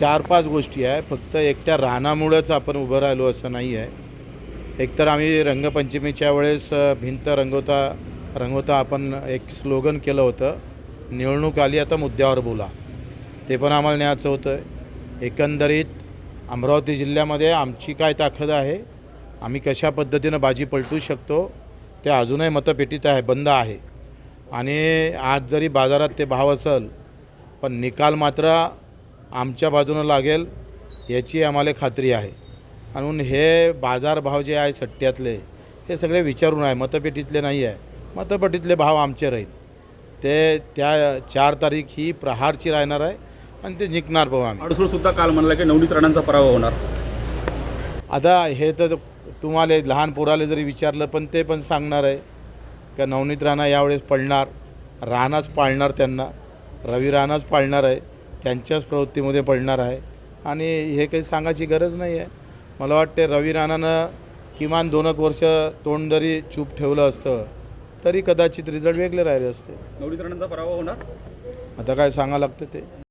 चार पाच गोष्टी आहे. फक्त एकट्या रानामुळंच आपण उभं राहिलो असं नाही आहे. एकतर आम्ही रंगपंचमीच्या वेळेस भिंत रंगवता रंगवता आपण एक स्लोगन केलं होतं निवडणूक आली आता मुद्द्यावर बोला. ते पण आम्हाला न्यायचं होतं. एकंदरीत अमरावती जिल्ह्यामध्ये आमची काय ताकद आहे? आम्ही कशा पद्धतीनं बाजी पलटू शकतो? ते अजूनही मतपेटीत आहे बंद आहे. आणि आज जरी बाजारात ते भाव असेल पण निकाल मात्र आमच्या बाजूनं लागेल याची आम्हाला खात्री आहे. म्हणून हे बाजारभाव जे आहे सट्ट्यातले हे सगळे विचारून आहे मतपेटीतले नाही आहे. मतपेटीतले भाव आमचे राहील. ते त्या चार तारीख ही प्रहारची राहणार आहे आणि ते जिंकणार पाहू आम्ही. अडसूळ सुद्धा काल म्हणला की नवनीत राणांचा पराभव होणार. आता हे तर तुम्हाला लहान पोराला जरी विचारलं पण ते पण सांगणार आहे का नवनीत राणा यावेळेस पडणार राणाच पाळणार त्यांना रवी राणाच पाळणार आहे. त्यांच्याच प्रवृत्तीमध्ये पडणार आहे. आणि हे काही सांगायची गरज नाही आहे. मला वाटते रवी राणानं किमान दोन एक वर्ष तोंड जरी चूप ठेवलं असतं तरी कदाचित रिझल्ट वेगळे राहिले असते. नवनीत राणांचा पराभव होणार? आता काय सांगावं लागतं ते.